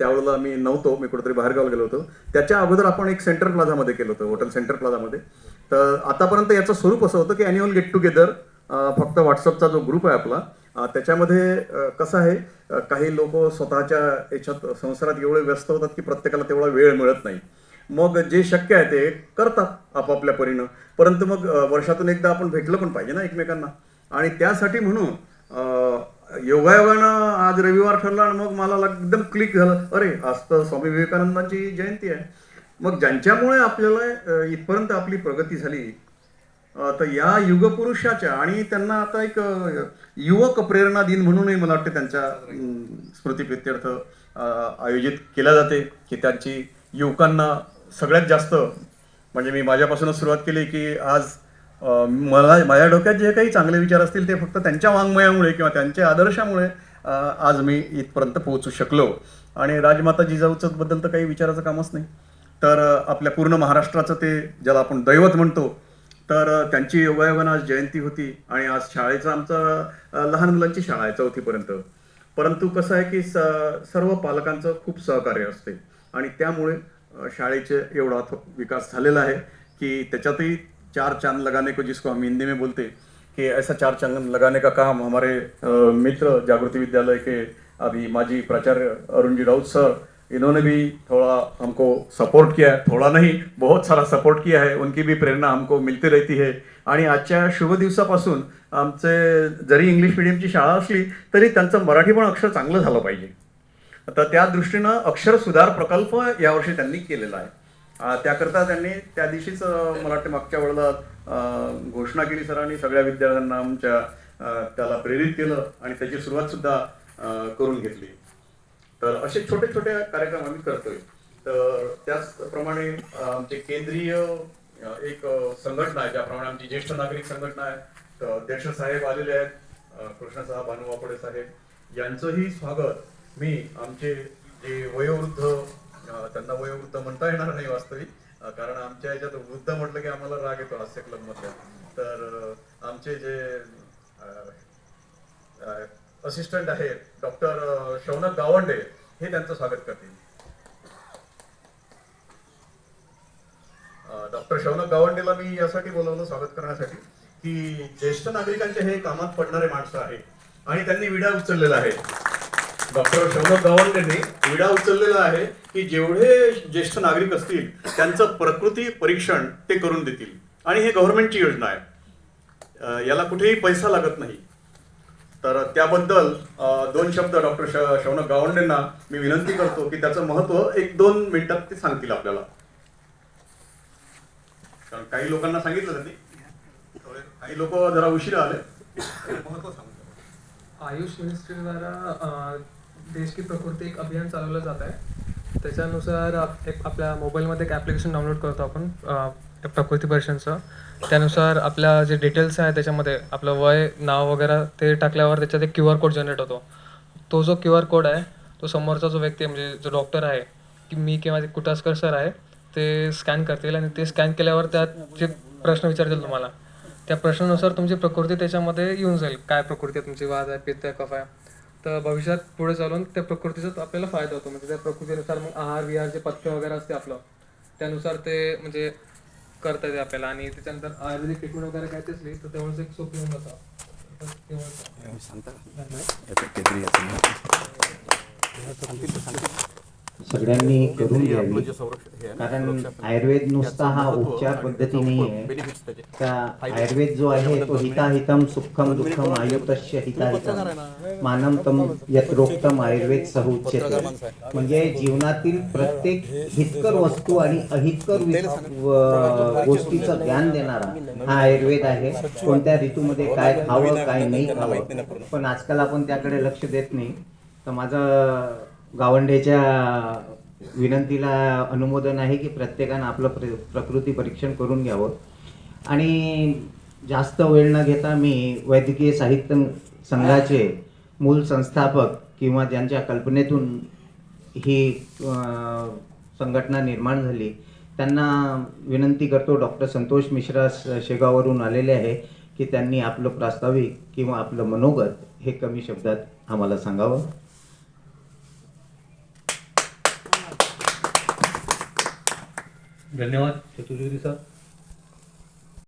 त्यावेळेला मी नव्हतो मी कुठेतरी बाहेरगावला गेलो होतो. त्याच्या अगोदर आपण एक सेंटर प्लाझामध्ये केलं होतं हॉटेल सेंटर प्लाझामध्ये. तर आतापर्यंत याचं स्वरूप असं होतं की अॅन्युअल गेट टुगेदर फक्त व्हॉट्सअपचा जो ग्रुप आहे आपला त्याच्यामध्ये कसं आहे काही लोक स्वतःच्या याच्यात संसारात एवढे व्यस्त होतात की प्रत्येकाला तेवढा वेळ मिळत नाही. मग जे शक्य आहे ते करतात आपापल्या परीनं. परंतु मग वर्षातून एकदा आपण भेटलं पण पाहिजे ना एकमेकांना. आणि त्यासाठी म्हणून योगायोगानं आज रविवार ठरला आणि मग मला एकदम क्लिक झालं. अरे आज तर स्वामी विवेकानंदांची जयंती आहे. मग ज्यांच्यामुळे आपल्याला इथपर्यंत आपली प्रगती झाली तर या युगपुरुषाच्या आणि त्यांना आता एक युवक प्रेरणा दिन म्हणूनही मला वाटतं त्यांच्या अम, स्मृतीप्रित्यर्थ आयोजित केल्या जाते की त्यांची युवकांना सगळ्यात जास्त म्हणजे मी माझ्यापासूनच सुरुवात केली की आज मला माझ्या डोक्यात जे काही चांगले विचार असतील ते फक्त त्यांच्या वाङ्मयामुळे किंवा त्यांच्या आदर्शामुळे आज मी इथपर्यंत पोहोचू शकलो. आणि राजमाता जिजाऊचं बद्दल तर काही विचाराचं कामच नाही. तर आपल्या पूर्ण महाराष्ट्राचं ते ज्याला आपण दैवत म्हणतो तर त्यांची योगायोगानं आज जयंती होती आणि आज शाळेचं आमचं लहान मुलांची शाळा आहे चौथीपर्यंत. परंतु कसं आहे की स सर्व पालकांचं खूप सहकार्य असते. आणि त्यामुळे शाळेचे एवढा थो- विकास झालेला आहे की त्याच्यातही चार चांद लगाने को जिसको हम हिंदी में बोलते कि ऐसा चार चांद लगाने का काम हमारे मित्र जागृति विद्यालय के अभी माजी प्राचार्य अरुण जी राउत सर इन्होंने भी थोड़ा हमको सपोर्ट किया है। थोड़ा नहीं बहुत सारा सपोर्ट किया है। उनकी भी प्रेरणा हमको मिलती रहती है। आणि आजच्या शुभ दिवसापासून आमचे जरी इंग्लिश मिडियमची शाळा असली तरी त्यांचं मराठी पण अक्षर चांगलं झालं पाहिजे. तर त्या दृष्टीनं अक्षर सुधार प्रकल्प यावर्षी त्यांनी केलेला आहे. त्याकरता त्यांनी त्या दिवशीच मला वाटतं मागच्या वेळेला घोषणा केली सरांनी सगळ्या विद्यार्थ्यांना आमच्या त्याला प्रेरित केलं आणि त्याची सुरुवात सुद्धा करून घेतली. तर असे छोटे छोटे कार्यक्रम आम्ही करतोय. तर त्याचप्रमाणे आमचे केंद्रीय एक संघटना आहे ज्याप्रमाणे आमची ज्येष्ठ नागरिक संघटना आहे तर अध्यक्ष साहेब आलेले आहेत कृष्ण साहेब भानुवापडे साहेब. यांचंही स्वागत मी आमचे जे वयोवृद्ध त्यांना वयोवृद्ध म्हणता येणार नाही वास्तविक. कारण आमच्या याच्यात वृद्ध म्हटलं की आम्हाला राग येतो हास्य क्लब मधल्या. तर आमचे जे असिस्टंट आहेत डॉक्टर शौनक गावंडे हे त्यांचं स्वागत करतील. डॉक्टर शौनक गावंडेला मी यासाठी बोलवलं स्वागत करण्यासाठी की ज्येष्ठ नागरिकांचे हे कामात पडणारे माणसं आहे आणि त्यांनी विडा उचललेला आहे. डॉक्टर शौनक गावंडेंनी विडा उचललेला आहे की जेवढे ज्येष्ठ नागरिक असतील त्यांचं प्रकृती परीक्षण ते करून देतील. आणि हे गव्हर्नमेंटची योजना आहे. याला कुठेही पैसा लागत नाही. तर त्याबद्दल दोन शब्द डॉक्टर श शौनक गावंडेंना मी विनंती करतो की त्याचं महत्त्व एक दोन मिनिटात ते सांगतील आपल्याला. कारण काही लोकांना सांगितलं त्यांनी. काही लोक जरा उशिरा आले. महत्त्व सांगतो. आयुष मिनिस्ट्री द्वारा अ, देश की प्रकृती एक अभियान चालवलं जात आहे. त्याच्यानुसार आप- एक आपल्या मोबाईलमध्ये एक ॲप्लिकेशन डाउनलोड करतो आपण प्रकृती परीक्षणचं त्यानुसार आपल्या जे डिटेल्स आहे त्याच्यामध्ये आपलं वय नाव वगैरे ते टाकल्यावर त्याच्यात एक क्यू आर कोड जनरेट होतो. तो जो क्यू आर कोड आहे तो समोरचा जो व्यक्ती आहे म्हणजे जो डॉक्टर आहे की मी किंवा कुटासकर कुटास्कर सर आहे ते स्कॅन करतील आणि ते स्कॅन केल्यावर त्यात जे प्रश्न विचारतील तुम्हाला. त्या प्रश्नानुसार तुमची प्रकृती त्याच्यामध्ये येऊन जाईल. काय प्रकृती आहे तुमची? वाद आहे पित्त आहे कफ आहे? तर भविष्यात पुढे चालून त्या प्रकृतीचा आपल्याला फायदा होतो. म्हणजे त्या प्रकृतीनुसार मग आहार विहार जे पथ्य वगैरे असते आपलं त्यानुसार ते म्हणजे करता येते आपल्याला. आणि त्याच्यानंतर आयुर्वेदिक ट्रीटमेंट वगैरे घ्यायची असली तर तेवढंच एक सोपी होऊन जातं. तेवढंच. सगळ्यांनी करून घ्यावी. कारण आयुर्वेद नुसता हा उपचार पद्धती नाही आहे. त्या आयुर्वेद जो आहे तो हिताहितम सुखम दुःखम आयुतस्य हिताहितम मानम तम यत्रोक्तम आयुर्वेद सहुच्यते. म्हणजे जीवनातील प्रत्येक हितकर वस्तू आणि अहितकर गोष्टीचं ज्ञान देणारा हा आयुर्वेद आहे. कोणत्या ऋतूमध्ये काय खावं काय नाही खावं. पण आजकाल आपण त्याकडे लक्ष देत नाही. तर माझं गावंडेच्या विनंतीला अनुमोदन आहे की प्रत्येकानं आपलं प्र प्रकृती परीक्षण करून घ्यावं. आणि जास्त वेळ न घेता मी वैद्यकीय साहित्य संघाचे मूल संस्थापक किंवा ज्यांच्या कल्पनेतून ही संघटना निर्माण झाली त्यांना विनंती करतो डॉक्टर संतोष मिश्रा शेगाववरून आलेले आहे की त्यांनी आपलं प्रास्ताविक किंवा आपलं मनोगत हे कमी शब्दात आम्हाला सांगावं. धन्यवाद चतुर्वेदी सर